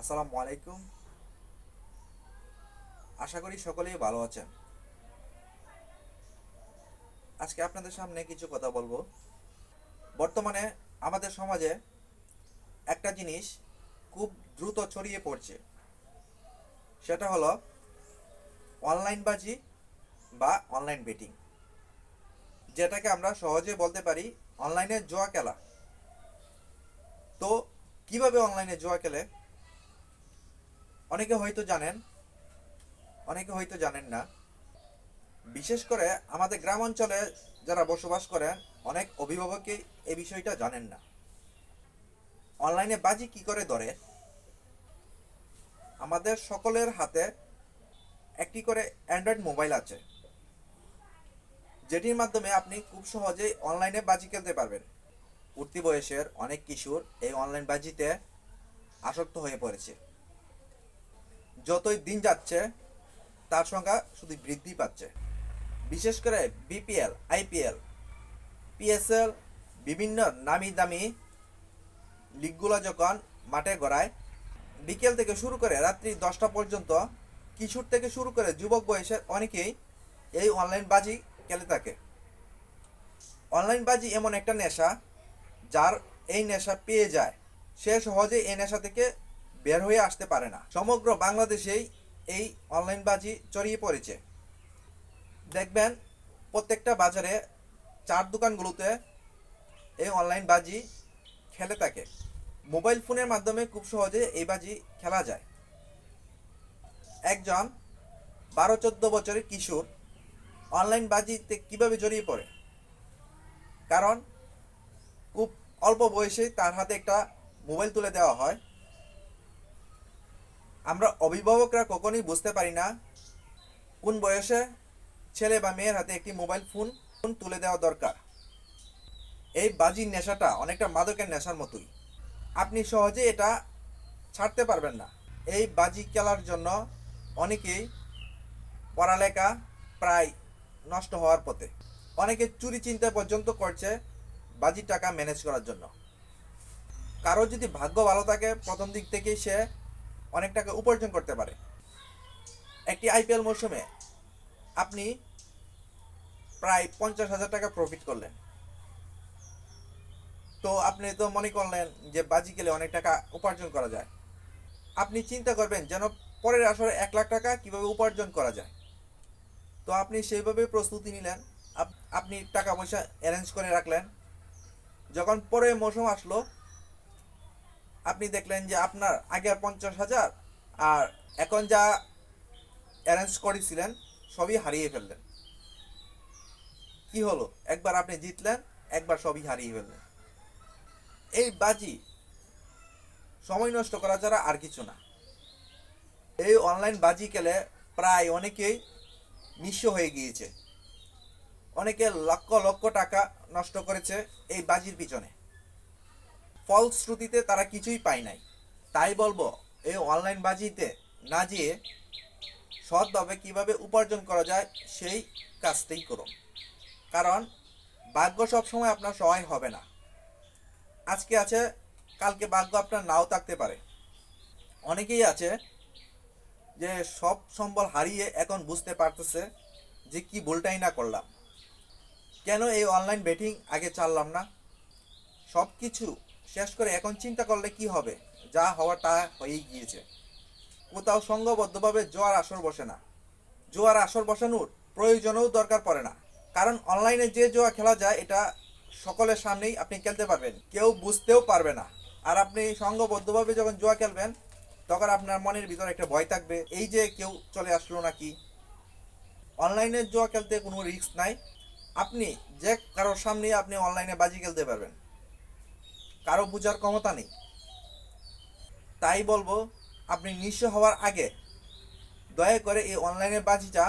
আসসালামু আলাইকুম। আশা করি সকলেই ভালো আছেন। আজকে আপনাদের সামনে কিছু কথা বলব। বর্তমানে আমাদের সমাজে একটা জিনিস খুব দ্রুত ছড়িয়ে পড়ছে। সেটা হলো অনলাইন বাজি বা অনলাইন বেটিং। যেটাকে আমরা সহজে বলতে পারি অনলাইনে জুয়া খেলা। তো কীভাবে অনলাইনে জুয়া খেলে? অনেকে হয়তো জানেন, অনেকে হয়তো জানেন না। বিশেষ করে আমাদের গ্রাম অঞ্চলে যারা বসবাস করেন, অনেক অভিভাবকই এই বিষয়টা জানেন না। অনলাইনে বাজি কি করে ধরে? আমাদের সকলের হাতে একটি করে অ্যান্ড্রয়েড মোবাইল আছে। যেটির মাধ্যমে আপনি খুব সহজেই অনলাইনে বাজি খেলতে পারবেন। উঠতি বয়সের অনেক কিশোর এই অনলাইন বাজিতে আসক্ত হয়ে পড়েছে। যতই দিন যাচ্ছে, তার সংখ্যা শুধু বৃদ্ধি পাচ্ছে। বিশেষ করে বিপিএল, আইপিএল, পিএসএল বিভিন্ন নামি দামি লিগগুলো যখন মাঠে গড়ায়, বিকেল থেকে শুরু করে রাত্রি দশটা পর্যন্ত, কিশোর থেকে শুরু করে যুবক বয়সের অনেকেই এই অনলাইন বাজি খেলে থাকে। অনলাইন বাজি এমন একটা নেশা, যার এই নেশা পেয়ে যায়। সে সহজে এই নেশা থেকে বের হয়ে আসতে পারে না। সমগ্র বাংলাদেশেই এই অনলাইন বাজি ছড়িয়ে পড়েছে। দেখবেন, প্রত্যেকটা বাজারে চার দোকানগুলোতে এই অনলাইন বাজি খেলে থাকে। মোবাইল ফোনের মাধ্যমে খুব সহজে এই বাজি খেলা যায়। একজন বারো চোদ্দ বছরের কিশোর অনলাইন বাজিতে কীভাবে জড়িয়ে পড়ে? কারণ, খুব অল্প বয়সে তার হাতে একটা মোবাইল তুলে দেওয়া হয়। আমরা অভিভাবকরা কখনোই বুঝতে পারি না কোন বয়সে ছেলে বা মেয়ের হাতে একটি মোবাইল ফোন ফোন তুলে দেওয়া দরকার। এই বাজির নেশাটা অনেকটা মাদকের নেশার মতোই। আপনি সহজে এটা ছাড়তে পারবেন না। এই বাজি খেলার জন্য অনেকেই পড়ালেখা প্রায় নষ্ট হওয়ার পথে। অনেকে চুরি চিন্তা পর্যন্ত করছে বাজির টাকা ম্যানেজ করার জন্য। কারও যদি ভাগ্য ভালো থাকে, প্রথম দিক থেকেই সে অনেক টাকা উপার্জন করতে পারে। একটি আইপিএল মৌসুমে আপনি প্রায় পঞ্চাশ হাজার টাকা প্রফিট করলেন। তো আপনি তো মনে করলেন যে বাজি গেলে অনেক টাকা উপার্জন করা যায়। আপনি চিন্তা করবেন যেন পরের আসরে এক লাখ টাকা কীভাবে উপার্জন করা যায়। তো আপনি সেইভাবে প্রস্তুতি নিলেন। আপ- আপনি টাকা পয়সা অ্যারেঞ্জ করে রাখলেন। যখন পরের মৌসুম আসলো আপনি দেখলেন যে আপনার আগের পঞ্চাশ হাজার আর এখন যা অ্যারেঞ্জ করেছিলেন, সবই হারিয়ে ফেললেন। কি হলো? একবার আপনি জিতলেন, একবার সবই হারিয়ে ফেললেন। এই বাজি সময় নষ্ট করা ছাড়া আর কিছু না। এই অনলাইন বাজি খেলে প্রায় অনেকেই নিঃস্ব হয়ে গিয়েছে। অনেকে লক্ষ লক্ষ টাকা নষ্ট করেছে এই বাজির পিছনে। ফলশ্রুতিতে তারা কিছুই পায় নাই। তাই বলব, এই অনলাইন বাজিতে না যেয়ে সৎভাবে কীভাবে উপার্জন করা যায়, সেই কাজটাই করুন। কারণ, ভাগ্য সবসময় আপনার সহায় হবে না। আজকে আছে, কালকে ভাগ্য আপনার নাও থাকতে পারে। অনেকেই আছে যে সব সম্বল হারিয়ে এখন বুঝতে পারতেছে যে কি ভুলটাই না করলাম। কেন এই অনলাইন বেটিং আগে চাললাম না? সব কিছু শেষ করে এখন চিন্তা করলে কি হবে? যা হওয়ার তা হয়েই গিয়েছে। কোথাও সংঘবদ্ধভাবে জোয়ার আসর বসে না। জোয়ার আসর বসানোর প্রয়োজনও দরকার পড়ে না। কারণ অনলাইনে যে জোয়া খেলা যায়, এটা সকলের সামনেই আপনি খেলতে পারবেন। কেউ বুঝতেও পারবে না। আর আপনি সংঘবদ্ধভাবে যখন জোয়া খেলবেন, তখন আপনার মনের ভিতরে একটা ভয় থাকবে, এই যে কেউ চলে আসলো নাকি? অনলাইনে জোয়া খেলতে কোনো রিস্ক নাই। আপনি যে কারোর সামনে আপনি অনলাইনে বাজি খেলতে পারবেন। কারও বোঝার ক্ষমতা নেই। তাই বলব, আপনি নিঃস্ব হওয়ার আগে দয়া করে এই অনলাইনে বাজিটা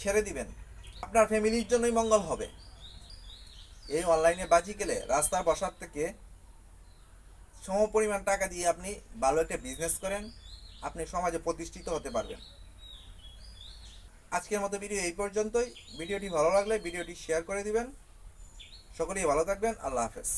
ছেড়ে দিবেন। আপনার ফ্যামিলির জন্যই মঙ্গল হবে। এই অনলাইনে বাজি গেলে রাস্তার বসার থেকে সম পরিমাণ টাকা দিয়ে আপনি ভালো একটা বিজনেস করেন, আপনি সমাজে প্রতিষ্ঠিত হতে পারবেন। আজকের মতো ভিডিও এই পর্যন্তই। ভিডিওটি ভালো লাগলে ভিডিওটি শেয়ার করে দিবেন। সকলেই ভালো থাকবেন। আল্লাহ হাফেজ।